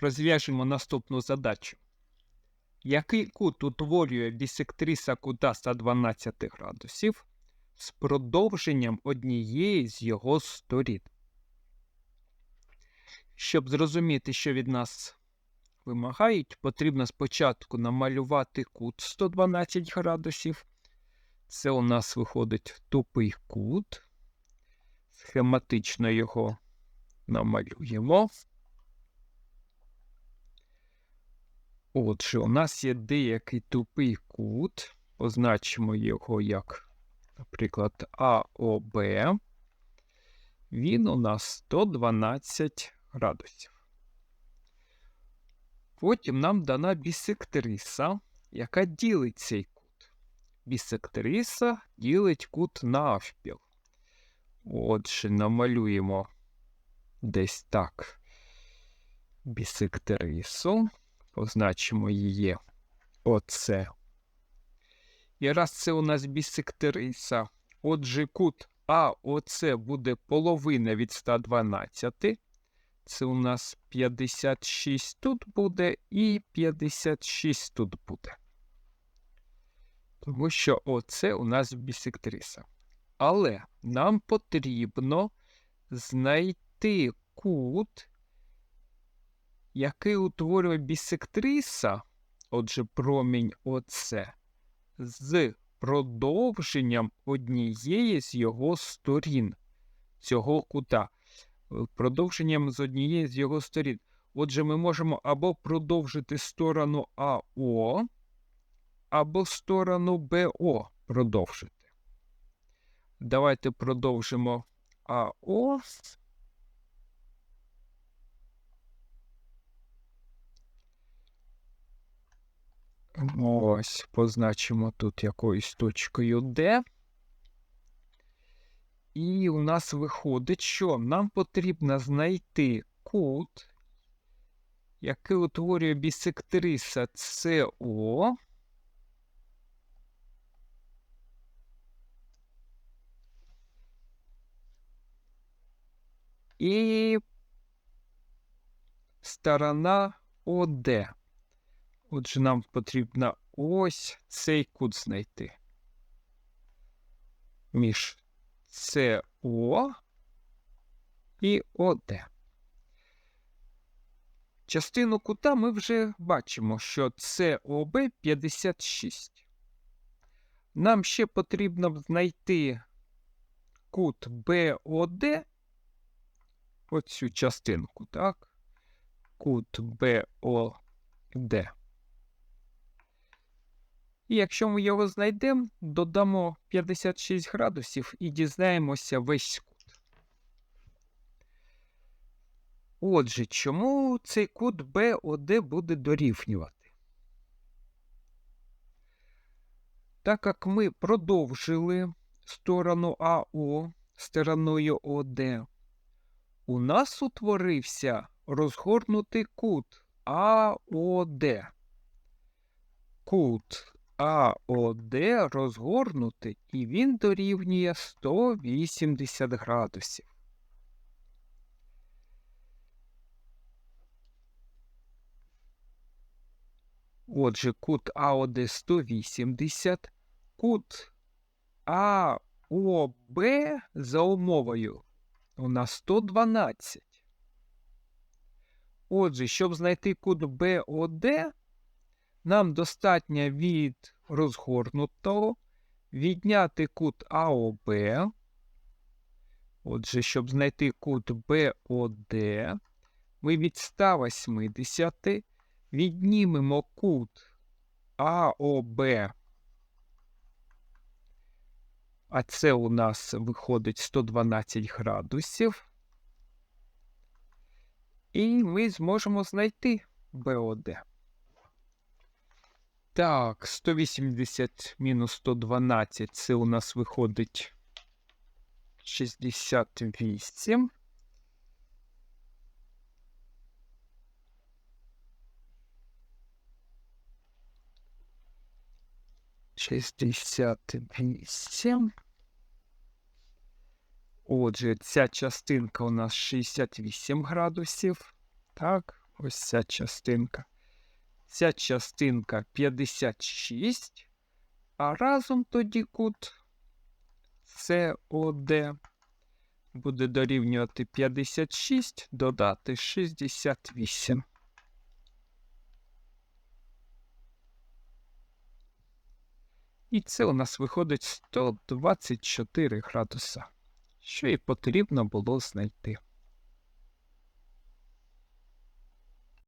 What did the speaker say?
розв'яжемо наступну задачу. Який кут утворює бісектриса кута 112 градусів з продовженням однієї з його сторін? Щоб зрозуміти, що від нас вимагають, потрібно спочатку намалювати кут 112 градусів. Це у нас виходить тупий кут. Схематично його намалюємо. Отже, у нас є деякий тупий кут. Позначимо його як, наприклад, АОБ. Він у нас 112 градусів. Потім нам дана бісектриса, яка ділить цей кут. Бісектриса ділить кут навпіл. Отже, намалюємо десь так бісектрису. Позначимо її оце. І раз це у нас бісектриса, отже, кут АОЦ буде половина від 112. Це у нас 56 тут буде і 56 тут буде. Тому що оце у нас бісектриса. Але нам потрібно знайти кут, який утворює бісектриса, отже, промінь оце, з продовженням однієї з його сторін цього кута. Продовженням з однієї з його сторін. Отже, ми можемо або продовжити сторону АО, або сторону БО продовжити. Давайте продовжимо АО. Ось, позначимо тут якоюсь точкою D. І у нас виходить, що нам потрібно знайти кут, який утворює бісектриса СО. І сторона ОД. Отже, нам потрібно ось цей кут знайти. Між СО і ОД. Частину кута ми вже бачимо, що СОБ 56. Нам ще потрібно знайти кут БОД, оцю частинку, так? Кут БОД. І якщо ми його знайдемо, додамо 56 градусів і дізнаємося весь кут. Отже, чому цей кут БОД буде дорівнювати? Так як ми продовжили сторону АО стороною ОД, у нас утворився розгорнутий кут АОД. Кут АОД розгорнутий і він дорівнює 180 градусів. Отже, кут АОД 180, кут АОБ за умовою у нас 112. Отже, щоб знайти кут БОД, нам достатньо від розгорнутого відняти кут АОБ. Отже, щоб знайти кут БОД, ми від 180 віднімемо кут АОБ. А це у нас виходить 112 градусів. І ми зможемо знайти БОД. Так, 180 мінус 112 це у нас виходить 68. Шістдесят вісім. Отже, ця частинка у нас 68 градусів. Так, ось ця частинка. Ця частинка 56, а разом тоді кут СОД буде дорівнювати 56, додати 68. І це у нас виходить 124 градуса, що і потрібно було знайти.